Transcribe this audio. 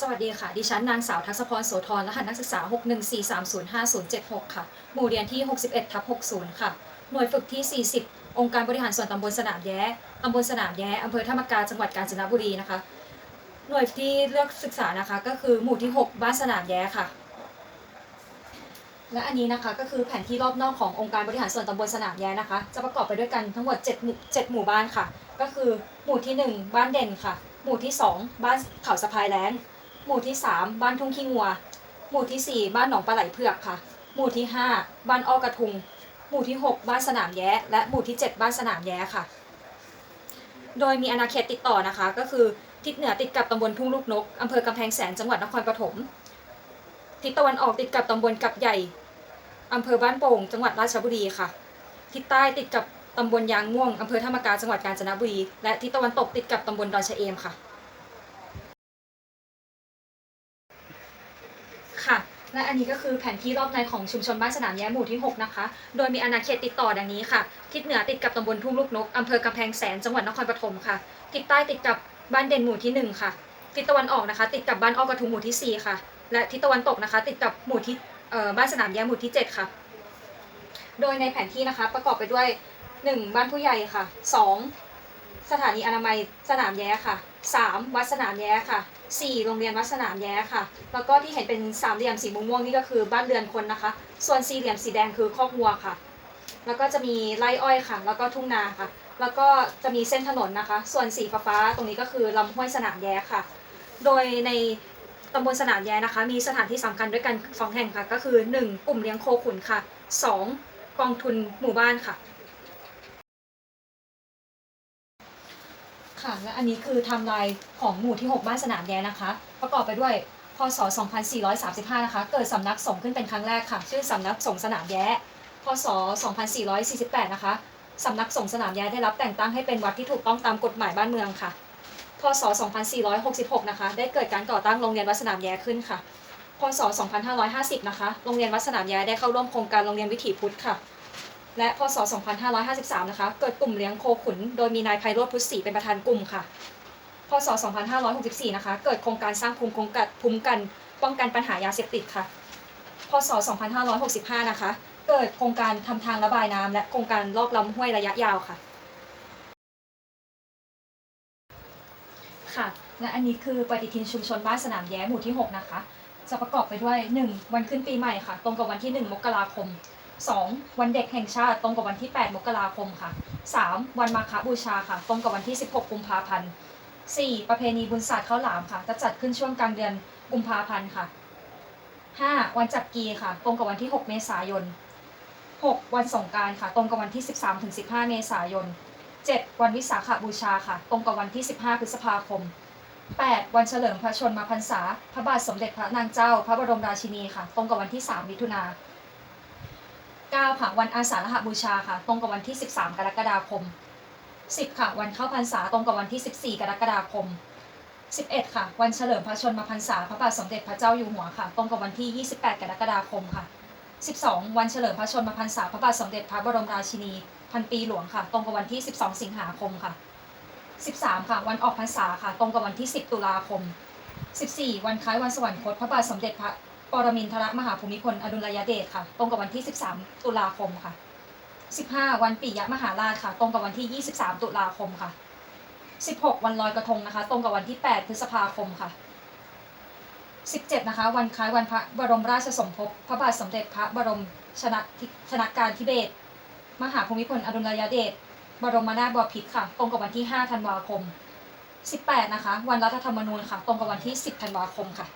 สวัสดีค่ะ ดิฉันนางสาวทักษพรโสธรรหัสนักศึกษา 614305076 ค่ะ หมู่เรียนที่ 61ทับ60 ค่ะ หน่วยฝึกที่ 40 องค์การบริหารส่วนตำบลสนามแย้ตำบลสนามแย้อำเภอธรรมกาจังหวัดกาญจนบุรีนะคะ หน่วยที่เลือกศึกษานะคะก็คือหมู่ที่ 6 บ้านสนามแย้ค่ะ และอันนี้นะคะก็คือแผนที่รอบนอกขององค์การบริหารส่วนตำบลสนามแย้นะคะ จะประกอบไปด้วยกันทั้งหมด7หมู่7หมู่บ้านค่ะ ก็คือหมู่ที่ 1 บ้านเด่นค่ะ หมู่ที่ 2 บ้านเขาสะพายแล้ง หมู่ที่ 3 บ้านทุ่งขี้งัว หมู่ทีสี่ 4 บ้านหนองปลาไหลเผือกค่ะ หมู่ที่ 5 บ้านอ้อกระทุง หมู่ที่ 6 บ้านสนามแย้ และหมู่ที่ 7 บ้านสนามแย้ค่ะ โดยมีอาณาเขตติดต่อนะคะ ก็คือทิศเหนือติดกับตำบลทุ่งลูกนกอำเภอกำแพงแสนจังหวัดนครปฐม ทิศตะวันออกติดกับตำบลกับใหญ่อำเภอบ้านโป่ง จังหวัดราชบุรีค่ะ ทิศใต้ติดกับตำบลยางม่วงอำเภอธรรมกาจังหวัดกาญจนบุรี และทิศตะวันตกติดกับตำบลดอนชะเอมค่ะ ค่ะ และอันนี้ก็คือแผนที่รอบในของชุมชนบ้านสนามแย้หมู่ที่ 6 นะคะ โดยมีอาณาเขตติดต่อดังนี้ค่ะ ทิศเหนือติดกับตำบลทุ่งลูกนกอำเภอกำแพงแสนจังหวัดนครปฐมค่ะ ทิศใต้ติดกับบ้านเด่นหมู่ที่ 1 ค่ะ ทิศตะวันออกนะคะ ติดกับบ้านอ้อกระทุงหมู่ที่ 4 ค่ะ และทิศตะวันตกนะคะ ติดกับหมู่ที่บ้านสนามแย้หมู่ที่ 7 ค่ะ โดยในแผนที่นะคะประกอบไปด้วย 1. บ้านผู้ใหญ่ค่ะ 2. สถานีอนามัยสนามแย้ค่ะ 3. วัดสนามแย้ค่ะ 4. โรงเรียนวัดสนามแย้ค่ะ แล้วก็ที่เห็นเป็นสามเหลี่ยมสีม่วงๆนี่ก็คือบ้านเรือนคนนะคะ ส่วนสี่เหลี่ยมสีแดงคือคอกวัวค่ะ แล้วก็จะมีไร่อ้อยค่ะ แล้วก็ทุ่งนาค่ะ แล้วก็จะมีเส้นถนนนะคะ ส่วนสีฟ้าๆตรงนี้ก็คือลำห้วยสนามแย้ค่ะ โดยในตำบลสนามแย้นะคะ มีสถานที่สำคัญด้วยกันสองแห่งค่ะ ก็คือ 1. กลุ่มเลี้ยงโคขุนค่ะ 2. กองทุนหมู่บ้านค่ะ ค่ะและอันนี้คือไทม์ไลน์ของหมู่ที่ 6 บ้านสนามแย้นะคะ ประกอบไปด้วยพศ 2435 นะคะ เกิดสำนักสงฆ์ขึ้นเป็นครั้งแรกค่ะ ชื่อสำนักสงฆ์สนามแย้พศ 2448 นะคะสำนักสงฆ์สนามแย้ได้รับแต่งตั้งให้เป็นวัดที่ถูกต้องตามกฎหมายบ้านเมืองค่ะ พศ 2466 นะคะ ได้เกิดการก่อตั้งโรงเรียนวัดสนามแย้ขึ้นค่ะ พศ 2550 นะคะ โรงเรียนวัดสนามแย้ได้เข้าร่วมโครงการโรงเรียนวิถีพุทธค่ะ และพศ 2553 นะคะ เกิดกลุ่มเลี้ยงโคขุน โดยมีนายไพโรธพุทธศรีเป็นประธานกลุ่มค่ะ พศ 2564 นะคะ เกิดโครงการสร้างภูมิคุ้มกันภูมิกัน ป้องกันปัญหายาเสพติดค่ะ พศ 2565 นะคะ เกิดโครงการทำทางระบายน้ำและโครงการลอกลำห้วยระยะยาวค่ะ ค่ะ และอันนี้คือปฏิทินชุมชนบ้านสนามแย้หมู่ที่ 6 นะคะ จะประกอบไปด้วย 1. วันขึ้นปีใหม่ค่ะ ตรงกับวันที่ 1 มกราคม 2. วันเด็กแห่งชาติตรงกับวันที่ 8 มกราคมค่ะ 3. วันมาฆบูชาค่ะ ตรงกับวันที่ 16 กุมภาพันธ์ 4. ประเพณีบุญศาสตร์ข้าวหลามค่ะ จะจัดขึ้นช่วงกลางเดือนกุมภาพันธ์ค่ะ 5. วันจักรีค่ะ ตรงกับวันที่ 6 เมษายน 6. วันสงการค่ะ ตรงกับวันที่ 13-15 เมษายน 7. วันวิสาขบูชาค่ะ ตรงกับวันที่ 15 พฤษภาคม 8. วันเฉลิมพระชนมาพรรษา พระบาทสมเด็จพระนางเจ้า พระบรมราชินีค่ะ ตรงกับวันที่ 3 มิถุนา 9. ค่ะ วันอาสาฬหบูชาค่ะ ตรงกับวันที่ 13 กรกฎาคม 10. ค่ะ วันเข้าพรรษาตรงกับวันที่ 14 กรกฎาคม 11. ค่ะ วันเฉลิมพระชนมาพรรษาพระบาทสมเด็จพระเจ้าอยู่หัวค่ะ ตรงกับวันที่ 28 กรกฎาคมค่ะ 12. วันเฉลิมพระชนมาพรรษาพระบาทสมเด็จพระบรมราชินีพันปีหลวงค่ะ ตรงกับวันที่ 12 สิงหาคมค่ะ 13 ค่ะ วันออกพรรษาค่ะ ตรงกับวันที่ 10 ตุลาคม 14 วันคล้ายวันสวรรคตพระบาทสมเด็จพระ ปรมินทรมหาภูมิพลอดุลยเดชค่ะ ตรงกับวันที่ 13 ตุลาคมค่ะ 15 วันปิยมหาราชค่ะ ตรงกับวันที่ 23 ตุลาคมค่ะ 16 วันลอยกระทงนะคะ ตรงกับวันที่ 8 พฤษภาคมค่ะ 17 นะคะ วันคล้ายวันพระบรมราชสมภพพระบาทสมเด็จพระบรมชนทิชนการทิเบศมหาภูมิพลอดุลยเดชบรมนาถบพิตรค่ะ ตรงกับวันที่ 5 ธันวาคม 18 นะคะ วันรัฐธรรมนูญค่ะ ตรงกับวันที่ 10 ธันวาคมค่ะ